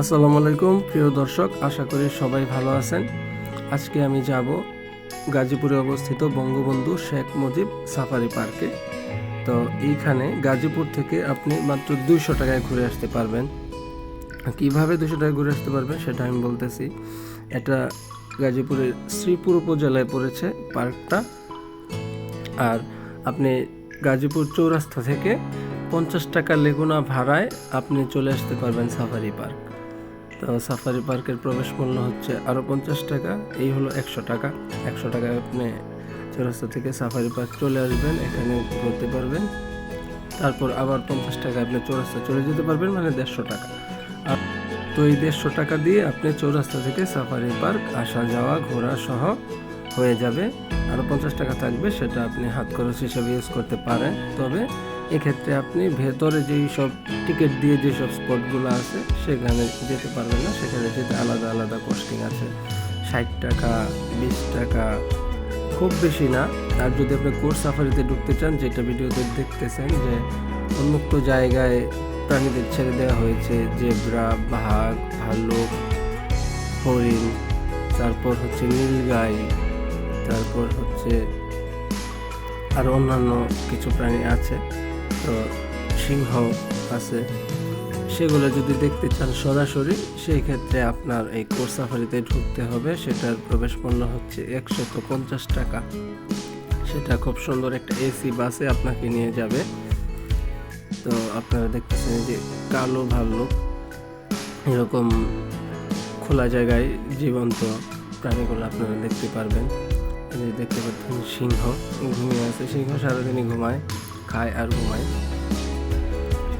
আসসালামু আলাইকুম, প্রিয় দর্শক, আশা করি সবাই ভালো আছেন। আজকে আমি যাব গাজীপুরে অবস্থিত বঙ্গবন্ধু শেখ মুজিব সাফারি পার্কে। তো এইখানে গাজীপুর থেকে আপনি মাত্র দুইশো টাকায় ঘুরে আসতে পারবেন। কীভাবে দুশো টাকায় ঘুরে আসতে পারবেন সেটা আমি বলতেছি। এটা গাজীপুরের শ্রীপুর উপজেলায় পড়েছে পার্কটা। আর আপনি গাজীপুর চৌরাস্তা থেকে পঞ্চাশ টাকা লেগুনা ভাড়ায় আপনি চলে আসতে পারবেন সাফারি পার্ক। তো সাফারি পার্কের প্রবেশ মূল্য হচ্ছে আরও পঞ্চাশ টাকা। এই হলো একশো টাকা। একশো টাকায় আপনি চৌরাস্তা থেকে সাফারি পার্ক চলে আসবেন, এখানে ঘুরতে পারবেন। তারপর আবার পঞ্চাশ টাকা আপনি চৌরাস্তা চলে যেতে পারবেন মানে দেড়শো টাকা। তো এই দেড়শো টাকা দিয়ে আপনি চৌরাস্তা থেকে সাফারি পার্ক আসা যাওয়া ঘোরা সহ হয়ে যাবে। আরও পঞ্চাশ টাকা থাকবে, সেটা আপনি হাত খরচ হিসাবে ইউজ করতে পারেন। তবে এক্ষেত্রে আপনি ভেতরে যেই সব টিকিট দিয়ে যেসব স্পটগুলো আছে, সেখানে যেতে পারবেন না। সেখানে যেতে আলাদা আলাদা কস্টিং আছে। ষাট টাকা, বিশ টাকা, খুব বেশি না। আর যদি আপনি কোর্স সাফারিতে ঢুকতে চান, যেটা ভিডিওতে দেখতেছেন যে উন্মুক্ত জায়গায় প্রাণীদের ছেড়ে দেওয়া হয়েছে, জেব্রা, বাঘ, ভাল্লুক, হরিণ, তারপর হচ্ছে নীলগাই তারপর হচ্ছে আর অন্যান্য কিছু প্রাণী আছে, তো সিংহ আছে। সেগুলো যদি দেখতে চান সরাসরি সেই ক্ষেত্রে আপনার এই কোর্স সাফারিতে ঢুকতে হবে। সেটার প্রবেশ মূল্য হচ্ছে একশত পঞ্চাশ টাকা। সেটা খুব সুন্দর একটা এসি বাসে আপনাকে নিয়ে যাবে। তো আপনারা দেখতেছেন যে কালো ভাল্লুক। এরকম খোলা জায়গায় জীবন্ত প্রাণীগুলো আপনারা দেখতে পারবেন। যে দেখতে পাচ্ছেন সিংহ, ঘুমিয়ে আছে। সিংহ সারাদিনই ঘুমায়, খায় আর ঘুমায়।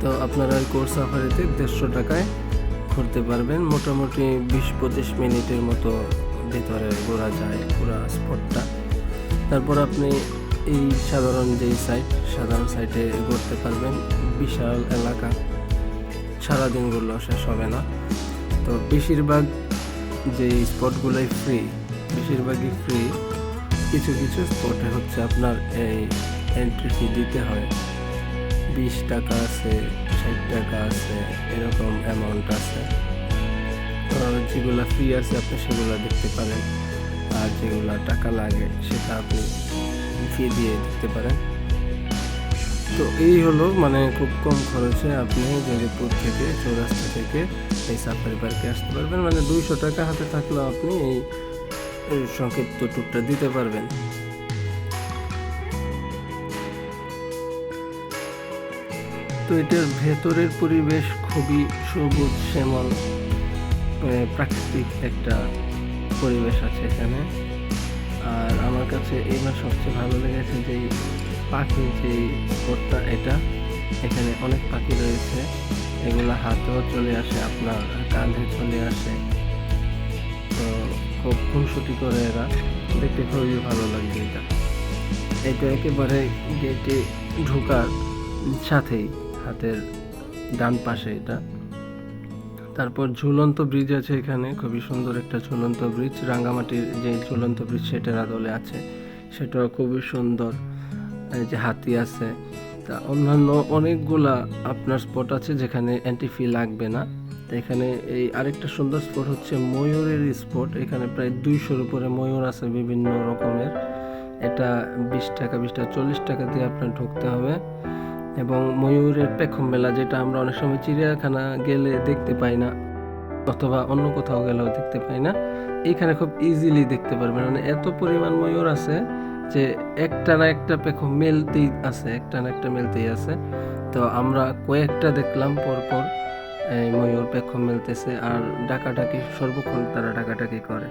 তো আপনারা এই কোর্স সাফারিতে দেড়শো টাকায় ঘুরতে পারবেন। মোটামুটি বিশ পঁচিশ মিনিটের মতো ভিতরে ঘোরা যায় পুরো স্পটটা তারপর আপনি এই সাধারণ যেই সাইট সাধারণ সাইটে ঘুরতে পারবেন। বিশাল এলাকা। সারাদিন ঘুরলেও শেষ হবে না। তো বেশিরভাগ যে স্পটগুলোই ফ্রি বেশিরভাগই ফ্রি কিছু কিছু স্পটে হচ্ছে আপনার এই এন্ট্রি ফি দিতে হয়। বিশ টাকা আছে, ষাট টাকা আছে, এরকম অ্যামাউন্ট আছে। যেগুলো ফ্রি আছে আপনি সেগুলো দেখতে পারেন। আর যেগুলো টাকা লাগে সেটা আপনি ফি দিয়ে দেখতে পারেন। তো এই হলো মানে খুব কম খরচে আপনি জয়দেবপুর থেকে, চৌরাস্তা থেকে এই সাফারি পার্কে আসতে পারবেন। মানে দুইশো টাকা হাতে থাকলেও আপনি এই সংক্ষিপ্ত ট্যুরটা দিতে পারবেন। তো এটার ভেতরের পরিবেশ খুবই সবুজ, শ্যামল প্রাকৃতিক একটা পরিবেশ আছে এখানে। আর আমার কাছে এবার সবচেয়ে ভালো লেগেছে যে পাখি যে স্পটটা এটা, এখানে অনেক পাখি রয়েছে। এগুলো হাতেও চলে আসে, আপনার কাঁধে চলে আসে। খুব খুনসুটি করে এরা। দেখতে খুবই ভালো লাগবে এটা। এটা একেবারে গেটে ঢোকার সাথেই হাতের ডান পাশে এটা। তারপর ঝুলন্ত ব্রিজ আছে এখানে, খুবই সুন্দর একটা ঝুলন্ত ব্রিজ রাঙ্গামাটির যে ঝুলন্ত ব্রিজ সেটার আদলে আছে। সেটাও খুবই সুন্দর। এই যে হাতি আছে। তা অন্যান্য অনেকগুলা আপনার স্পট আছে যেখানে এন্ট্রি ফি লাগবে না। এখানে এই আরেকটা সুন্দর স্পট হচ্ছে ময়ূরের স্পট এখানে প্রায় দুইশোর উপরে ময়ূর আছে বিভিন্ন রকমের। এটা বিশ টাকা বিশ টাকা, চল্লিশ টাকা দিয়ে আপনার ঢুকতে হবে। এবং ময়ূরের পেখম মেলা, যেটা আমরা অনেক সময় চিড়িয়াখানা গেলে দেখতে পাই না, অথবা অন্য কোথাও গেলেও দেখতে পাই না। এইখানে খুব ইজিলি দেখতে পারবেন। মানে এত পরিমাণ ময়ূর আছে যে একটা না একটা পেখম মেলতেই আছে, একটা না একটা মেলতেই আছে। তো আমরা কয়েকটা দেখলাম পরপর। ময়ূর পেক্ষ মেলতেছে আর ডাকাডাকি সর্বক্ষণ তারা ডাকাডাকি করে।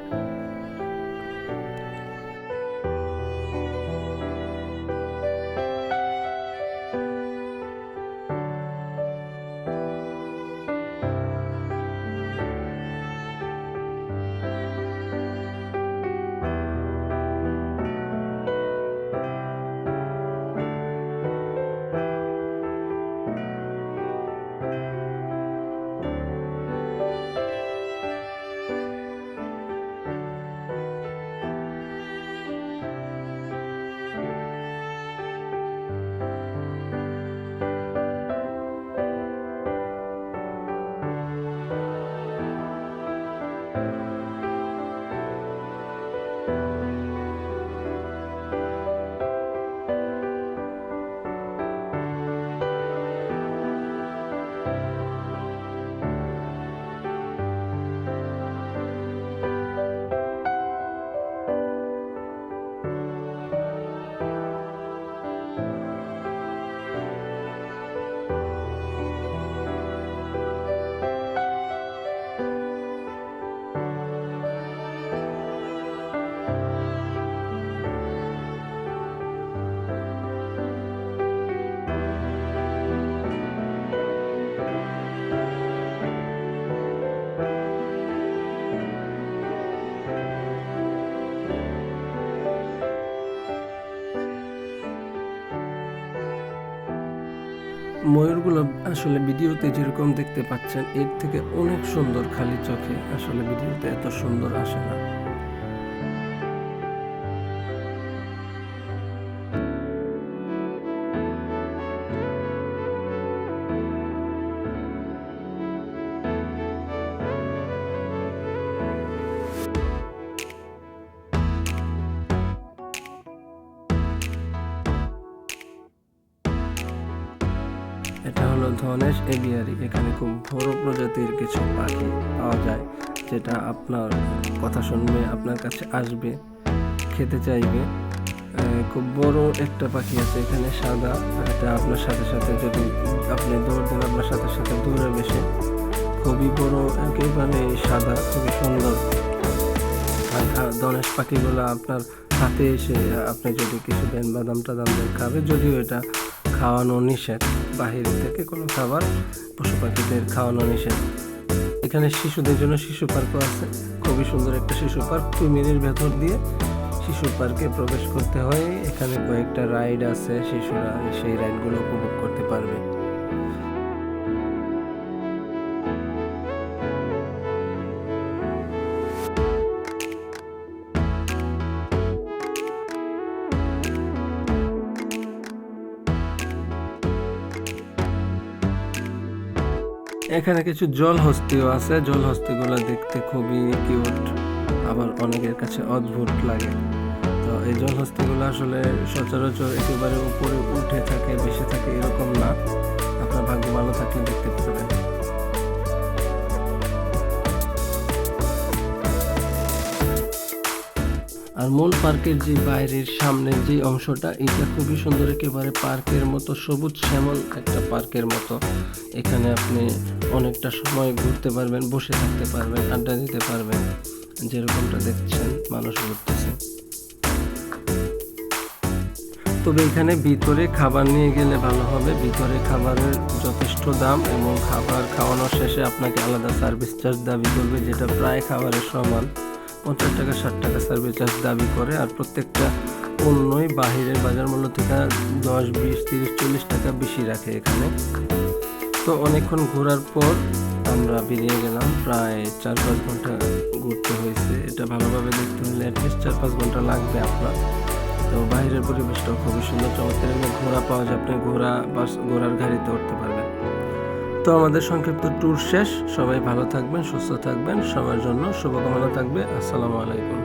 ময়ূরগুলো আসলে ভিডিওতে যেরকম দেখতে পাচ্ছেন, এর থেকে অনেক সুন্দর খালি চোখে আসলে ভিডিওতে এত সুন্দর আসে না। এটা হলো ধনেশ এভিয়ারি এখানে খুব বড় প্রজাতির কিছু পাখি পাওয়া যায়, যেটা আপনার কথা শুনবে, আপনার কাছে আসবে, খেতে চাইবে। খুব বড় একটা পাখি আছে এখানে, সাদা। এটা আপনার সাথে সাথে যদি আপনি দৌড় দেন, আপনার সাথে সাথে দৌড়ে বেশি খুবই বড়, একেবারে সাদা, খুবই সুন্দর। আর ধনেশ পাখিগুলো আপনার হাতে এসে আপনি যদি কিছু দেন বাদাম টাদাম দেন, খাবে, যদিও এটা খাওয়ানো নিষেধ। বাহির থেকে কোনো খাবার পশু পাখিদের খাওয়ানো নিষেধ। এখানে শিশুদের জন্য শিশু পার্কও আছে। খুবই সুন্দর একটা শিশু পার্ক। কুমিরের ভেতর দিয়ে শিশু পার্কে প্রবেশ করতে হয়। এখানে কয়েকটা রাইড আছে। শিশুরা সেই রাইডগুলো উপভোগ করতে পারবে। এখানে কিছু জলহস্তিও আছে। জল হস্তিগুলো দেখতে খুবই কিউট। আবার অনেকের কাছে অদ্ভুত লাগে। তো এই জল হস্তিগুলো আসলে সচরাচর একেবারে উপরে উঠে থাকে বেশি থাকে এরকম না। আপনার ভাগ্য ভালো থাকলে দেখতে পারবেন। আর মূল পার্কের যে বাইরের সামনের যে অংশটা, এটা খুবই সুন্দর একেবারে পার্কের মতো, সবুজ শ্যামল একটা পার্কের মতো। এখানে আপনি অনেকটা সময় ঘুরতে পারবেন, বসে থাকতে পারবেন, আড্ডা দিতে পারবেন। যেরকমটা দেখছেন, মানুষ ঘুরতেছে। তবে এখানে ভিতরে খাবার নিয়ে গেলে ভালো হবে। ভিতরে খাবারের যথেষ্ট দাম এবং খাবার খাওয়ানোর শেষে আপনাকে আলাদা সার্ভিস চার্জ দাবি করবে, যেটা প্রায় খাবারের সমান। পঞ্চাশ টাকা, ষাট টাকা সার্ভিস চার্জ দাবি করে আর প্রত্যেকটা পণ্যই বাহিরের বাজার মূল্য থেকে দশ, বিশ, তিরিশ, চল্লিশ টাকা বেশি রাখে এখানে। তো অনেকক্ষণ ঘোরার পর আমরা বেরিয়ে গেলাম। প্রায় চার পাঁচ ঘণ্টা ঘুরতে হয়েছে। এটা ভালোভাবে দেখতে হলে অ্যাটলিস্ট চার পাঁচ ঘণ্টা লাগবে আপনার। তো বাইরের পরিবেশটাও খুবই সুন্দর, চমৎকার। ঘোড়া পাওয়া যায়, আপনি ঘোড়া বাস ঘোড়ার গাড়িতে উঠতে পারবেন। তো আমাদের সংক্ষিপ্ত ট্যুর শেষ। সবাই ভালো থাকবেন, সুস্থ থাকবেন। সবার জন্য শুভকামনা থাকবে। আসসালামু আলাইকুম।